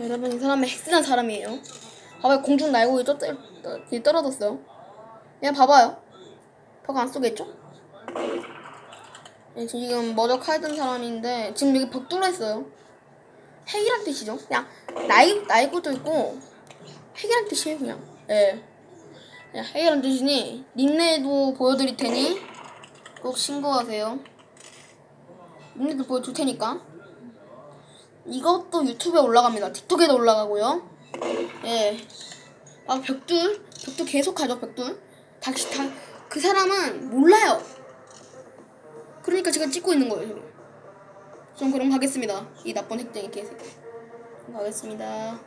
여러분 이 사람은 핵진한 사람이에요. 봐봐요 공중 날고 떠, 떨어졌어요. 그냥 봐봐요. 벽안 쏘겠죠? 네, 지금 머저 칼든 사람인데 지금 여기 벽 뚫려 있어요. 핵이란 뜻이죠. 그냥 날 날고도 있고 핵이란 뜻이에요 그냥. 예. 그냥 핵이란 뜻이니 닉네도 보여드릴 테니 꼭 신고하세요. 닉네도 보여줄 테니까. 이것도 유튜브에 올라갑니다. 틱톡에도 올라가고요. 예. 아 벽돌 벽돌 계속 가죠 벽돌. 다시 다 그 사람은 몰라요. 그러니까 제가 찍고 있는 거예요. 지금. 전 그럼 가겠습니다. 이 나쁜 핵쟁이 개새끼. 가겠습니다.